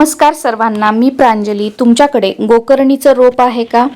नमस्कार सर्वांना मी प्रांजली. तुमच्याकडे गोकर्णीचं रोप आहे का?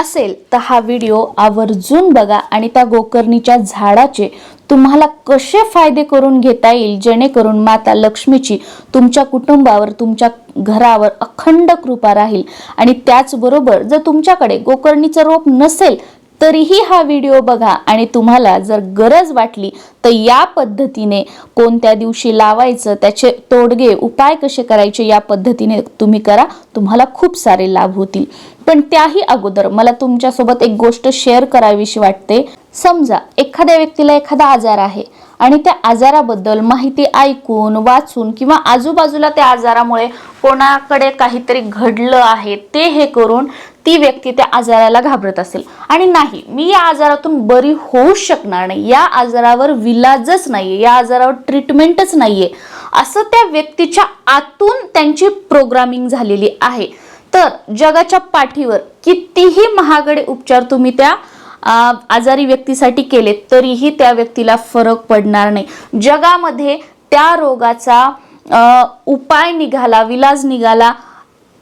असेल तर हा व्हिडिओ आवर्जून बघा आणि त्या गोकर्णीच्या झाडाचे तुम्हाला कसे फायदे करून घेता येईल जेणेकरून माता लक्ष्मीची तुमच्या कुटुंबावर तुमच्या घरावर अखंड कृपा राहील. आणि त्याचबरोबर जर तुमच्याकडे गोकर्णीचं रोप नसेल तरीही हा व्हिडिओ बघा आणि तुम्हाला जर गरज वाटली तर या पद्धतीने कोणत्या दिवशी लावायचं त्याचे तोडगे उपाय कसे करायचे या पद्धतीने तुम्ही करा. तुम्हाला खूप सारे लाभ होतील. पण त्याही अगोदर मला तुमच्यासोबत एक गोष्ट शेअर करावीशी वाटते. समजा एखाद्या व्यक्तीला एखादा आजार आहे आणि त्या आजाराबद्दल माहिती ऐकून वाचून किंवा आजूबाजूला त्या आजारामुळे कोणाकडे काहीतरी घडलं आहे ते हे करून ती व्यक्ती त्या आजाराला घाबरत असेल. आणि नाही मी या आजारातून बरी होऊ शकणार नाही. या आजारावर विलाजच नाहीये या आजारावर ट्रीटमेंटच नाहीये. असं त्या व्यक्तीच्या आतून त्यांची प्रोग्रामिंग झालेली आहे. तर जगाच्या पाठीवर कितीही महागडे उपचार तुम्ही त्या आजारी व्यक्तीसाठी केले तरीही त्या व्यक्तीला फरक पडणार नाही. जगामध्ये त्या रोगाचा उपाय निघाला विलाज निघाला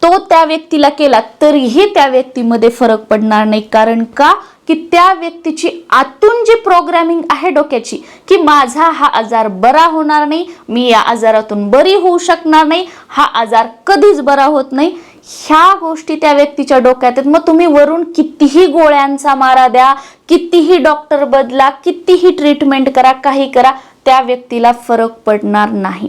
तो त्या व्यक्तीला केला तरीही त्या व्यक्तीमध्ये फरक पडणार नाही. कारण का? की त्या व्यक्तीची आतून जी प्रोग्रॅमिंग आहे डोक्याची की माझा हा आजार बरा होणार नाही मी या आजारातून बरी होऊ शकणार नाही हा आजार कधीच बरा होत नाही ह्या गोष्टी त्या व्यक्तीच्या डोक्यात आहेत. मग तुम्ही वरून कितीही गोळ्यांचा मारा द्या कितीही डॉक्टर बदला कितीही ट्रीटमेंट करा काही करा त्या व्यक्तीला फरक पडणार नाही.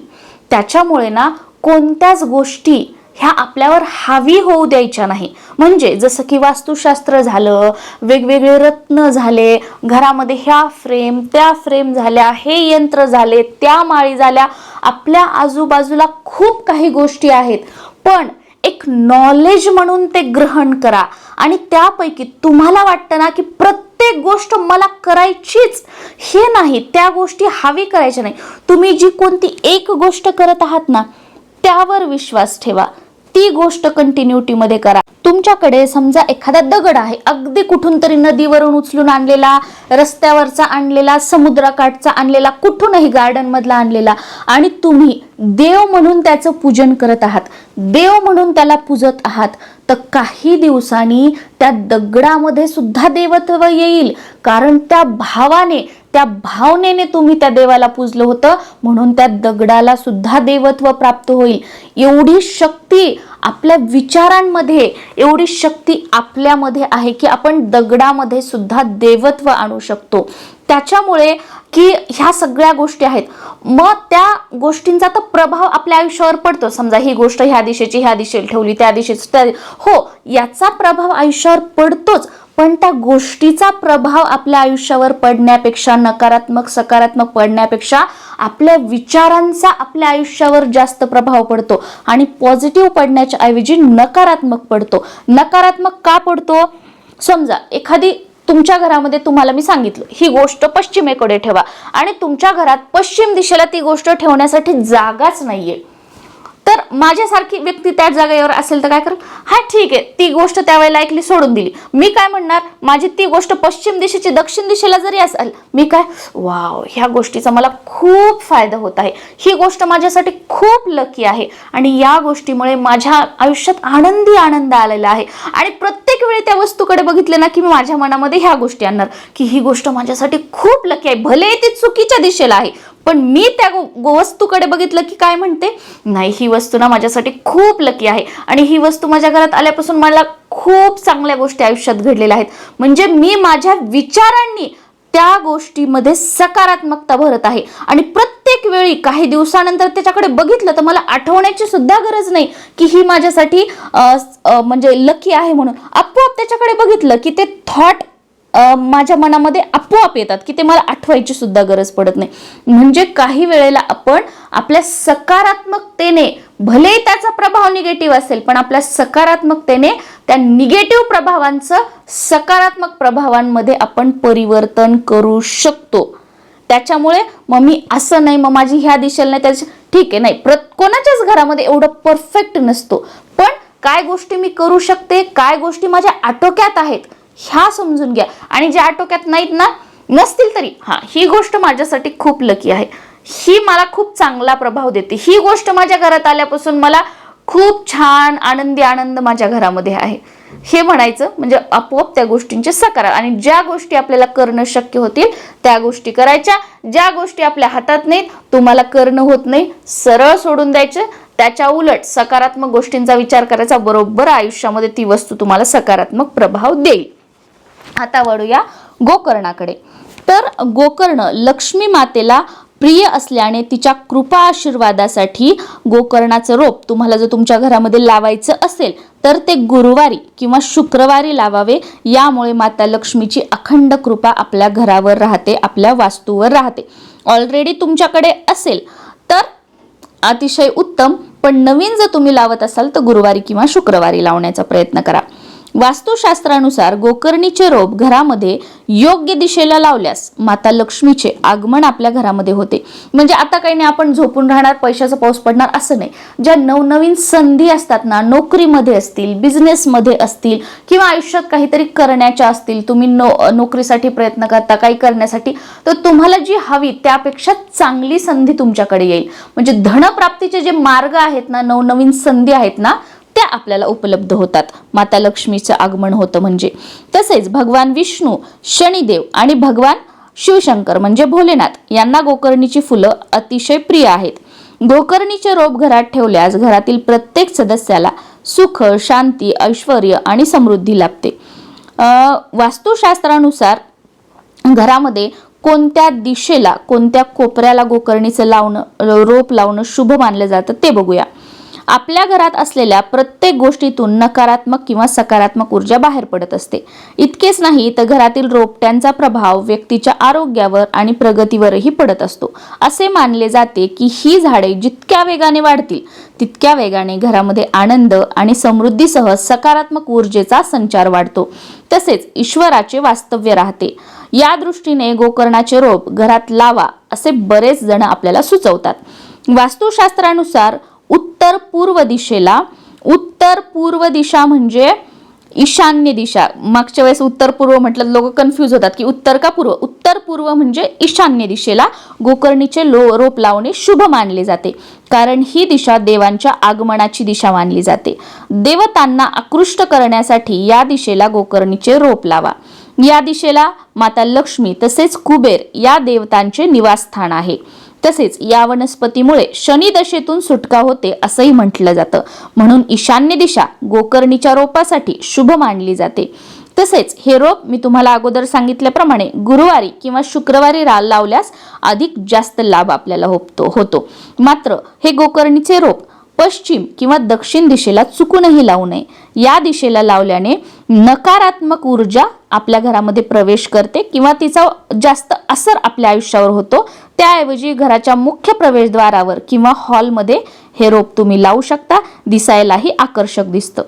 त्याच्यामुळे ना कोणत्याच गोष्टी ह्या आपल्यावर हावी होऊ द्यायच्या नाही. म्हणजे जसं की वास्तुशास्त्र झालं वेगवेगळे रत्न झाले घरामध्ये ह्या फ्रेम त्या फ्रेम झाल्या हे यंत्र झाले त्या माळी झाल्या आपल्या आजूबाजूला खूप काही गोष्टी आहेत. पण एक नॉलेज म्हणून ते ग्रहण करा. आणि त्यापैकी तुम्हाला वाटतं ना की प्रत्येक गोष्ट मला करायचीच. हे नाही त्या गोष्टी हवी करायच्या नाही. तुम्ही जी कोणती एक गोष्ट करत आहात ना त्यावर विश्वास ठेवा. ती गोष्ट कंटिन्युटीमध्ये करा. तुमच्याकडे समजा एखादा दगड आहे अगदी कुठून तरी नदीवरून उचलून आणलेला रस्त्यावरचा आणलेला समुद्रकाठचा आणलेला कुठूनही गार्डन मधला आणलेला आणि तुम्ही देव म्हणून त्याचं पूजन करत आहात देव म्हणून त्याला पूजत आहात तर काही दिवसांनी त्या दगडामध्ये सुद्धा देवत्व येईल. कारण त्या भावाने त्या भावनेने तुम्ही त्या देवाला पूजलं होतं म्हणून त्या दगडाला सुद्धा देवत्व प्राप्त होईल. एवढी शक्ती आपल्या विचारांमध्ये एवढी शक्ती आपल्यामध्ये आहे की आपण दगडामध्ये सुद्धा देवत्व आणू शकतो. त्याच्यामुळे की ह्या सगळ्या गोष्टी आहेत. मग त्या गोष्टींचा तर प्रभाव आपल्या आयुष्यावर पडतो. समजा ही गोष्ट ह्या दिशेची ह्या दिशेला ठेवली त्या दिशेची त्या हो याचा प्रभाव आयुष्यावर पडतोच. पण त्या गोष्टीचा प्रभाव आपल्या आयुष्यावर पडण्यापेक्षा नकारात्मक सकारात्मक पडण्यापेक्षा आपल्या विचारांचा आपल्या आयुष्यावर जास्त प्रभाव पडतो आणि पॉझिटिव्ह पडण्याच्या ऐवजी नकारात्मक पडतो. नकारात्मक का पडतो? समजा एखादी तुमच्या घरामध्ये तुम्हाला मी सांगितलं ही गोष्ट पश्चिमेकडे ठेवा आणि तुमच्या घरात पश्चिम दिशेला ती गोष्ट ठेवण्यासाठी जागाच नाहीये. तर माझ्यासारखी व्यक्ती त्या जागेवर असेल तर काय करेल? हा ठीक आहे. ती गोष्ट त्यावेळेला ऐकली सोडून दिली. मी काय म्हणणार? माझी ती गोष्ट पश्चिम दिशेची दक्षिण दिशेला जरी असेल मी काय? वाव ह्या गोष्टीचा मला खूप फायदा होत आहे. ही गोष्ट माझ्यासाठी खूप लकी आहे. आणि या गोष्टीमुळे माझ्या आयुष्यात आनंदी आनंद आलेला आहे. आणि प्रत्येक वेळी त्या वस्तूकडे बघितले ना की मी माझ्या मनामध्ये ह्या गोष्टी आणणार की ही गोष्ट माझ्यासाठी खूप लकी आहे. भले ती चुकीच्या दिशेला आहे पण मी त्या गो- वस्तूकडे बघितलं की काय म्हणते नाही ही वस्तू ना माझ्यासाठी खूप लकी आहे. आणि ही वस्तू माझ्या घरात आल्यापासून मला खूप चांगल्या गोष्टी आयुष्यात घडलेल्या आहेत. म्हणजे मी माझ्या विचारांनी त्या गोष्टीमध्ये सकारात्मकता भरत आहे. आणि प्रत्येक वेळी काही दिवसानंतर त्याच्याकडे बघितलं तर मला आठवण्याची सुद्धा गरज नाही की ही माझ्यासाठी म्हणजे लकी आहे म्हणून. आपोआप त्याच्याकडे बघितलं की ते थॉट माझ्या मनामध्ये आपोआप येतात की ते मला आठवायची सुद्धा गरज पडत नाही. म्हणजे काही वेळेला आपण आपल्या सकारात्मकतेने भले त्याचा प्रभाव निगेटिव्ह असेल पण आपल्या सकारात्मकतेने त्या निगेटिव्ह प्रभावांचं सकारात्मक प्रभावांमध्ये आपण परिवर्तन करू शकतो. त्याच्यामुळे मग मी असं नाही मग माझी ह्या दिशेला नाही त्याच्या ठीक आहे नाही प्रत कोणाच्याच घरामध्ये एवढं परफेक्ट नसतो. पण काय गोष्टी मी करू शकते काय गोष्टी माझ्या आटोक्यात आहेत ह्या समजून घ्या. आणि ज्या आटोक्यात नाहीत ना नसतील तरी. हा ही गोष्ट माझ्यासाठी खूप लकी आहे. ही मला खूप चांगला प्रभाव देते. ही गोष्ट माझ्या घरात आल्यापासून मला खूप छान आनंदी आनंद माझ्या घरामध्ये आहे. हे म्हणायचं म्हणजे आपोआप त्या गोष्टींचे सकारा आणि ज्या गोष्टी आपल्याला करणं शक्य होतील त्या गोष्टी करायच्या. ज्या गोष्टी आपल्या हातात नाहीत तुम्हाला करणं होत नाही. सरळ सोडून द्यायचं. त्याच्या उलट सकारात्मक गोष्टींचा विचार करायचा. बरोबर आयुष्यामध्ये ती वस्तू तुम्हाला सकारात्मक प्रभाव देईल. आता वळूया गोकर्णाकडे. तर गोकर्ण लक्ष्मी मातेला प्रिय असल्याने तिच्या कृपा आशीर्वादासाठी गोकर्णाचं रोप तुम्हाला जर तुमच्या घरामध्ये लावायचं असेल तर ते गुरुवारी किंवा शुक्रवारी लावावे. यामुळे माता लक्ष्मीची अखंड कृपा आपल्या घरावर राहते आपल्या वास्तूवर राहते. ऑलरेडी तुमच्याकडे असेल तर अतिशय उत्तम. पण नवीन जर तुम्ही लावत असाल तर गुरुवारी किंवा शुक्रवारी लावण्याचा प्रयत्न करा. वास्तुशास्त्रानुसार गोकर्णीचे रोप घरामध्ये योग्य दिशेला लावल्यास माता लक्ष्मीचे आगमन आपल्या घरामध्ये होते. म्हणजे आता काही नाही आपण झोपून राहणार पैशाचा पाऊस पडणार असं नाही. ज्या नवनवीन संधी असतात ना नोकरीमध्ये असतील बिझनेसमध्ये असतील किंवा आयुष्यात काहीतरी करण्याच्या असतील तुम्ही नो नोकरीसाठी प्रयत्न करता काही करण्यासाठी तर तुम्हाला जी हवी त्यापेक्षा चांगली संधी तुमच्याकडे येईल. म्हणजे धनप्राप्तीचे जे मार्ग आहेत ना नवनवीन संधी आहेत ना त्या आपल्याला उपलब्ध होतात. माता लक्ष्मीचं आगमन होतं म्हणजे. तसेच भगवान विष्णू शनिदेव आणि भगवान शिवशंकर म्हणजे भोलेनाथ यांना गोकर्णीची फुलं अतिशय प्रिय आहेत. गोकर्णीचे रोप घरात ठेवल्यास घरातील प्रत्येक सदस्याला सुख शांती ऐश्वर आणि समृद्धी लाभते. अं, वास्तुशास्त्रानुसार घरामध्ये कोणत्या दिशेला कोणत्या कोपऱ्याला गोकर्णीचं लावणं रोप लावणं शुभ मानलं जातं ते बघूया. आपल्या घरात असलेल्या प्रत्येक गोष्टीतून नकारात्मक किंवा सकारात्मक ऊर्जा बाहेर पडत असते. इतकेच नाही तर घरातील रोपट्यांचा प्रभाव व्यक्तीच्या आरोग्यावर आणि प्रगतीवरही पडत असतो. असे मानले जाते की ही झाडे जितक्या वेगाने वाढतील तितक्या वेगाने घरामध्ये आनंद आणि समृद्धीसह सकारात्मक ऊर्जेचा संचार वाढतो. तसेच ईश्वराचे वास्तव्य राहते. या दृष्टीने गोकर्णाचे रोप घरात लावा असे बरेच जण आपल्याला सुचवतात. वास्तुशास्त्रानुसार उत्तर पूर्व दिशेला. उत्तर पूर्व दिशा म्हणजे ईशान्य दिशा. मागच्या वेळेस उत्तर पूर्व म्हटलं लोक कन्फ्यूज होतात की उत्तर का पूर्व? उत्तर पूर्व म्हणजे ईशान्य दिशेला. गोकर्णीचे लो रोप लावणे शुभ मानले जाते. कारण ही दिशा देवांच्या आगमनाची दिशा मानली जाते. देवतांना आकृष्ट करण्यासाठी या दिशेला गोकर्णीचे रोप लावा. या दिशेला माता लक्ष्मी तसेच कुबेर या देवतांचे निवासस्थान आहे. तसेच या वनस्पतीमुळे शनी दशेतून सुटका होते असंही म्हटलं जातं. म्हणून ईशान्य दिशा गोकर्णीच्या रोपासाठी शुभ मानली जाते. तसेच हे रोप मी तुम्हाला अगोदर सांगितल्याप्रमाणे गुरुवारी किंवा शुक्रवारी रा लावल्यास अधिक जास्त लाभ आपल्याला होतो होतो. मात्र हे गोकर्णीचे रोप पश्चिम किंवा दक्षिण दिशेला चुकूनही लावू नये. या दिशेला लावल्याने नकारात्मक ऊर्जा आपल्या घरामध्ये प्रवेश करते किंवा तिचा जास्त असर आपल्या आयुष्यावर होतो. त्याऐवजी घराच्या मुख्य प्रवेशद्वारावर किंवा हॉलमध्ये हे रोप तुम्ही लावू शकता. दिसायलाही आकर्षक दिसतं.